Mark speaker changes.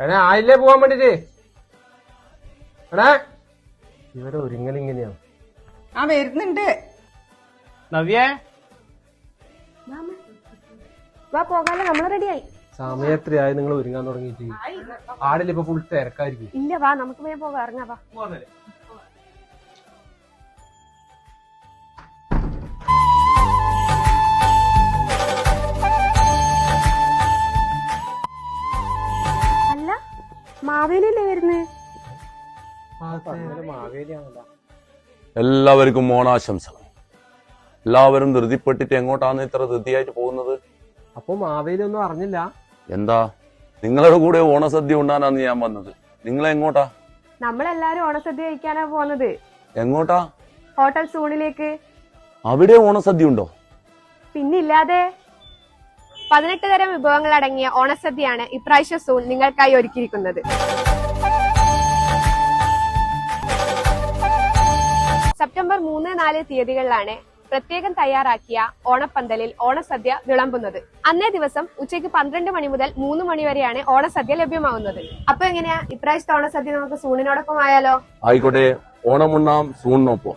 Speaker 1: എടാ ആയില്ലേ പോവാൻ വേണ്ടിട്ട്? എടാ ഇവരെ ഒരുങ്ങൽ ഇങ്ങനെയാണ്
Speaker 2: ആ വരുന്നുണ്ട്.
Speaker 1: നവ്യേ?
Speaker 3: വാ പോകാല്ലോ നമ്മൾ റെഡിയായി.
Speaker 1: സമയം എത്രയായി നിങ്ങൾ ഒരുങ്ങാൻ തുടങ്ങിയിട്ട്? ആടില്ല ഇപ്പൊ ഫുൾ തിരക്കായിരിക്കും.
Speaker 3: ഇല്ല വാ നമുക്ക് വേഗം പോകാം ഇറങ്ങാ വാ. മാവേലിയല്ലേ വരുന്നത്
Speaker 4: എല്ലാവർക്കും ഓണാശംസകൾ. എല്ലാവരും ധൃതിപ്പെട്ടിട്ട് എങ്ങോട്ടാണ് ഇത്ര ധൃതിയായിട്ട് പോകുന്നത്?
Speaker 1: അപ്പൊ മാവേലി ഒന്നും അറിഞ്ഞില്ല.
Speaker 4: എന്താ? നിങ്ങളുടെ കൂടെ ഓണസദ്യ ഉണ്ടാനാണ് ഞാൻ വന്നത്. നിങ്ങൾ എങ്ങോട്ടാ?
Speaker 3: നമ്മളെല്ലാരും ഓണസദ്യ കഴിക്കാനാ പോന്നത്.
Speaker 4: എങ്ങോട്ടാ?
Speaker 3: ഹോട്ടൽ സൂണിലേക്ക്.
Speaker 4: അവിടെ ഓണസദ്യ ഉണ്ടോ?
Speaker 3: പിന്നില്ലാതെ. പതിനെട്ട് തരം വിഭവങ്ങൾ അടങ്ങിയ ഓണസദ്യയാണ് ഇപ്രാവശ്യം സൂൺ നിങ്ങൾക്കായി ഒരുക്കിയിരിക്കുന്നത്. സെപ്റ്റംബർ മൂന്ന് നാല് തീയതികളിലാണ് പ്രത്യേകം തയ്യാറാക്കിയ ഓണപ്പന്തലിൽ ഓണസദ്യ വിളമ്പുന്നത്. അന്നേ ദിവസം ഉച്ചയ്ക്ക് പന്ത്രണ്ട് മണി മുതൽ മൂന്ന് മണി വരെയാണ് ഓണസദ്യ ലഭ്യമാവുന്നത്. അപ്പൊ എങ്ങനെയാ ഇപ്രാവശ്യത്തെ ഓണസദ്യ നമുക്ക് സൂണിനോടൊപ്പം ആയാലോ
Speaker 4: ആയിക്കോട്ടെ ഓണമുണ്ണാം സൂണിനൊപ്പം